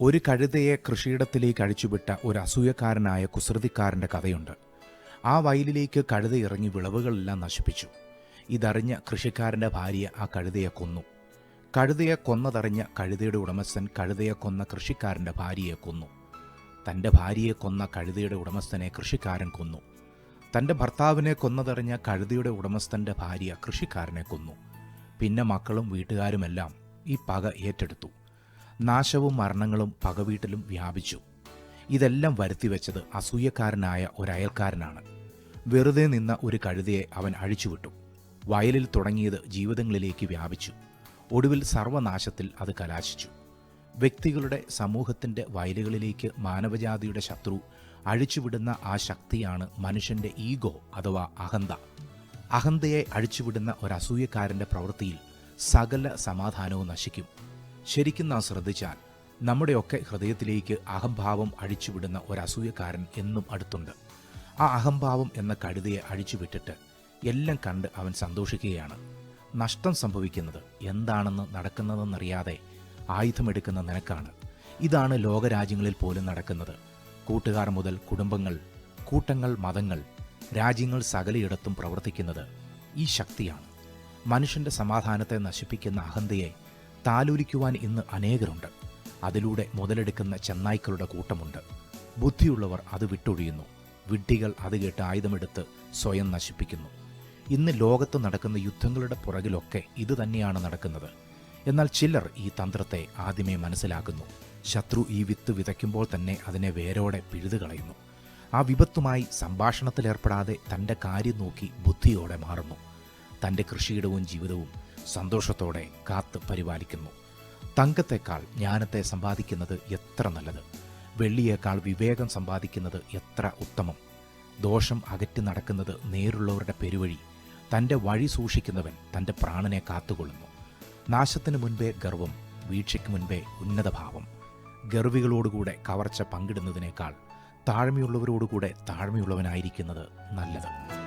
ഒരു കഴുതയെ കൃഷിയിടത്തിലേക്ക് അഴിച്ചുവിട്ട ഒരു അസൂയക്കാരനായ കുസൃതിക്കാരന്റെ കഥയുണ്ട്. ആ വയലിലേക്ക് കഴുത ഇറങ്ങി വിളവുകളെല്ലാം നശിപ്പിച്ചു. ഇതറിഞ്ഞ കൃഷിക്കാരന്റെ ഭാര്യ ആ കഴുതയെ കൊന്നു. കഴുതയെ കൊന്നതറിഞ്ഞ കഴുതയുടെ ഉടമസ്ഥൻ കഴുതയെ കൊന്ന കൃഷിക്കാരന്റെ ഭാര്യയെ കൊന്നു. തന്റെ ഭാര്യയെ കൊന്ന കഴുതയുടെ ഉടമസ്ഥനെ കൃഷിക്കാരൻ കൊന്നു. തന്റെ ഭർത്താവിനെ കൊന്നതറിഞ്ഞ കഴുതയുടെ ഉടമസ്ഥന്റെ ഭാര്യ കൃഷിക്കാരനെ കൊന്നു. പിന്നെ മക്കളും വീട്ടുകാരുമെല്ലാം ഈ പക ഏറ്റെടുത്തു. നാശവും മരണങ്ങളും പകവീട്ടിലും വ്യാപിച്ചു. ഇതെല്ലാം വരുത്തിവെച്ചത് അസൂയക്കാരനായ ഒരയൽക്കാരനാണ്. വെറുതെ നിന്ന ഒരു കഴുതയെ അവൻ അഴിച്ചുവിട്ടു. വയലിൽ തുടങ്ങിയത് ജീവിതങ്ങളിലേക്ക് വ്യാപിച്ചു. ഒടുവിൽ സർവനാശത്തിൽ അത് കലാശിച്ചു. വ്യക്തികളുടെ സമൂഹത്തിന്റെ വയലുകളിലേക്ക് മാനവജാതിയുടെ ശത്രു അഴിച്ചുവിടുന്ന ആ ശക്തിയാണ് മനുഷ്യന്റെ ഈഗോ അഥവാ അഹന്ത. അഹന്തയെ അഴിച്ചുവിടുന്ന ഒരസൂയക്കാരന്റെ പ്രവൃത്തിയിൽ സകല സമാധാനവും നശിക്കും. ശരിക്കും നാം ശ്രദ്ധിച്ചാൽ നമ്മുടെയൊക്കെ ഹൃദയത്തിലേക്ക് അഹംഭാവം അഴിച്ചുവിടുന്ന ഒരസൂയക്കാരൻ എന്നും അടുത്തുണ്ട്. ആ അഹംഭാവം എന്ന കഴുതയെ അഴിച്ചുവിട്ടിട്ട് എല്ലാം കണ്ട് അവൻ സന്തോഷിക്കുകയാണ്. നഷ്ടം സംഭവിക്കുന്നത് എന്താണെന്ന് നടക്കുന്നതെന്നറിയാതെ ആയുധമെടുക്കുന്ന നിനക്കാണ്. ഇതാണ് ലോകരാജ്യങ്ങളിൽ പോലും നടക്കുന്നത്. കൂട്ടുകാർ മുതൽ കുടുംബങ്ങൾ കൂട്ടങ്ങൾ മതങ്ങൾ രാജ്യങ്ങൾ സകലയിടത്തും പ്രവർത്തിക്കുന്നത് ഈ ശക്തിയാണ്. മനുഷ്യന്റെ സമാധാനത്തെ നശിപ്പിക്കുന്ന അഹന്തയെ താലോലിക്കുവാൻ ഇന്ന് അനേകരുണ്ട്. അതിലൂടെ മുതലെടുക്കുന്ന ചെന്നായ്ക്കളുടെ കൂട്ടമുണ്ട്. ബുദ്ധിയുള്ളവർ അത് വിട്ടൊഴിയുന്നു. വിഡ്ഢികൾ അത് കേട്ട് ആയുധമെടുത്ത് സ്വയം നശിപ്പിക്കുന്നു. ഇന്ന് ലോകത്ത് നടക്കുന്ന യുദ്ധങ്ങളുടെ പുറകിലൊക്കെ ഇത് തന്നെയാണ് നടക്കുന്നത്. എന്നാൽ ചിലർ ഈ തന്ത്രത്തെ ആദ്യമേ മനസ്സിലാക്കുന്നു. ശത്രു ഈ വിത്ത് വിതയ്ക്കുമ്പോൾ തന്നെ അതിനെ വേരോടെ പിഴുതു കളയുന്നു. ആ വിപത്തുമായി സംഭാഷണത്തിലേർപ്പെടാതെ തന്റെ കാര്യം നോക്കി ബുദ്ധിയോടെ മാറുന്നു. തന്റെ കൃഷിയിടവും ജീവിതവും സന്തോഷത്തോടെ കാത്ത് പരിപാലിക്കുന്നു. തങ്കത്തെക്കാൾ ജ്ഞാനത്തെ സമ്പാദിക്കുന്നത് എത്ര നല്ലത്? വെള്ളിയേക്കാൾ വിവേകം സമ്പാദിക്കുന്നത് എത്ര ഉത്തമം? ദോഷം അകറ്റി നടക്കുന്നത് നേരുള്ളവരുടെ പെരുവഴി തന്റെ വഴി സൂക്ഷിക്കുന്നവൻ തന്റെ പ്രാണനെ കാത്തുകൊള്ളുന്നു. നാശത്തിന് മുൻപേ ഗർവം വീഴ്ചയ്ക്ക് മുൻപേ ഉന്നതഭാവം. ഗർവികളോടുകൂടെ കവർച്ച പങ്കിടുന്നതിനേക്കാൾ താഴ്മയുള്ളവരോടുകൂടെ താഴ്മയുള്ളവനായിരിക്കുന്നത് നല്ലത്.